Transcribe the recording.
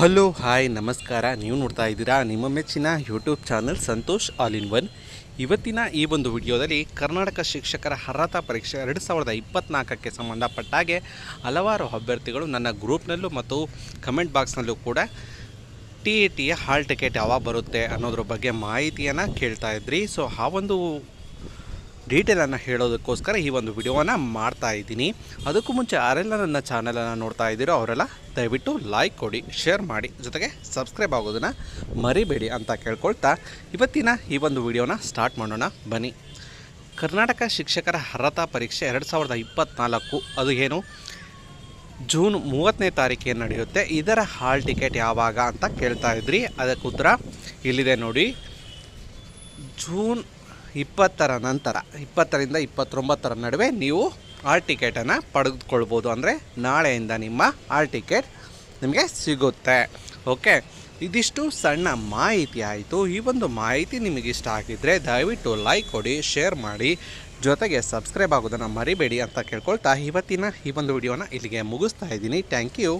Hello, hi, ನಮಸ್ಕಾರ. ನೀವು ನೋಡ್ತಾ ಇದ್ದೀರಾ ನಿಮ್ಮ ಮೆಚ್ಚಿನ YouTube channel Santosh all in one. ಇವತ್ತಿನ ಈ ಒಂದು ವಿಡಿಯೋದಲ್ಲಿ ಕರ್ನಾಟಕ ಶಿಕ್ಷಕರ ಅರ್ಹತಾ ಪರೀಕ್ಷೆ ಎರಡು ಸಾವಿರದ ಇಪ್ಪತ್ತ್ನಾಲ್ಕಕ್ಕೆ ಸಂಬಂಧಪಟ್ಟ ಹಾಗೆ ಹಲವಾರು ಅಭ್ಯರ್ಥಿಗಳು ನನ್ನ ಗ್ರೂಪ್ನಲ್ಲೂ ಮತ್ತು ಕಮೆಂಟ್ ಬಾಕ್ಸ್ನಲ್ಲೂ ಕೂಡ ಟಿ ಇ ಟಿಯ ಹಾಲ್ ಟಿಕೆಟ್ ಯಾವಾಗ ಬರುತ್ತೆ ಅನ್ನೋದ್ರ ಬಗ್ಗೆ ಮಾಹಿತಿಯನ್ನು ಕೇಳ್ತಾ ಇದ್ರಿ. ಸೊ ಆ ಒಂದು ಡೀಟೇಲನ್ನು ಹೇಳೋದಕ್ಕೋಸ್ಕರ ಈ ಒಂದು ವಿಡಿಯೋವನ್ನು ಮಾಡ್ತಾ ಇದ್ದೀನಿ. ಅದಕ್ಕೂ ಮುಂಚೆ ಯಾರೆಲ್ಲ ನನ್ನ ಚಾನಲನ್ನು ನೋಡ್ತಾ ಇದ್ದೀರೋ ಅವರೆಲ್ಲ ದಯವಿಟ್ಟು ಲೈಕ್ ಕೊಡಿ ಶೇರ್ ಮಾಡಿ, ಜೊತೆಗೆ ಸಬ್ಸ್ಕ್ರೈಬ್ ಆಗೋದನ್ನು ಮರಿಬೇಡಿ ಅಂತ ಕೇಳ್ಕೊಳ್ತಾ ಇವತ್ತಿನ ಈ ಒಂದು ವಿಡಿಯೋನ ಸ್ಟಾರ್ಟ್ ಮಾಡೋಣ. ಬನ್ನಿ. ಕರ್ನಾಟಕ ಶಿಕ್ಷಕರ ಅರ್ಹತಾ ಪರೀಕ್ಷೆ ಎರಡು ಸಾವಿರದ ಇಪ್ಪತ್ತ್ನಾಲ್ಕು ಅದು ಏನು? ಜೂನ್ ಮೂವತ್ತನೇ ತಾರೀಕಿಗೆ ನಡೆಯುತ್ತೆ? ಇದರ ಹಾಲ್ ಟಿಕೆಟ್ ಯಾವಾಗ ಅಂತ ಕೇಳ್ತಾ ಇದ್ರಿ. ಅದಕ್ಕೆ ಉತ್ತರ ಇಲ್ಲಿದೆ ನೋಡಿ. ಜೂನ್ ಇಪ್ಪತ್ತರ ನಂತರ, ಇಪ್ಪತ್ತರಿಂದ ಇಪ್ಪತ್ತೊಂಬತ್ತರ ನಡುವೆ ನೀವು ಆಲ್ ಟಿಕೆಟನ್ನು ಪಡೆದುಕೊಳ್ಬೋದು. ಅಂದರೆ ನಾಳೆಯಿಂದ ನಿಮ್ಮ ಆಲ್ ಟಿಕೆಟ್ ನಿಮಗೆ ಸಿಗುತ್ತೆ. ಓಕೆ? ಇದಿಷ್ಟು ಸಣ್ಣ ಮಾಹಿತಿ ಆಯಿತು. ಈ ಒಂದು ಮಾಹಿತಿ ನಿಮಗಿಷ್ಟ ಆಗಿದ್ದರೆ ದಯವಿಟ್ಟು ಲೈಕ್ ಕೊಡಿ, ಶೇರ್ ಮಾಡಿ. ಜೊತೆಗೆ ಸಬ್ಸ್ಕ್ರೈಬ್ ಆಗೋದನ್ನು ಮರಿಬೇಡಿ ಅಂತ ಕೇಳ್ಕೊಳ್ತಾ ಇವತ್ತಿನ ಈ ಒಂದು ವಿಡಿಯೋನ ಇಲ್ಲಿಗೆ ಮುಗಿಸ್ತಾ ಇದ್ದೀನಿ. Thank you.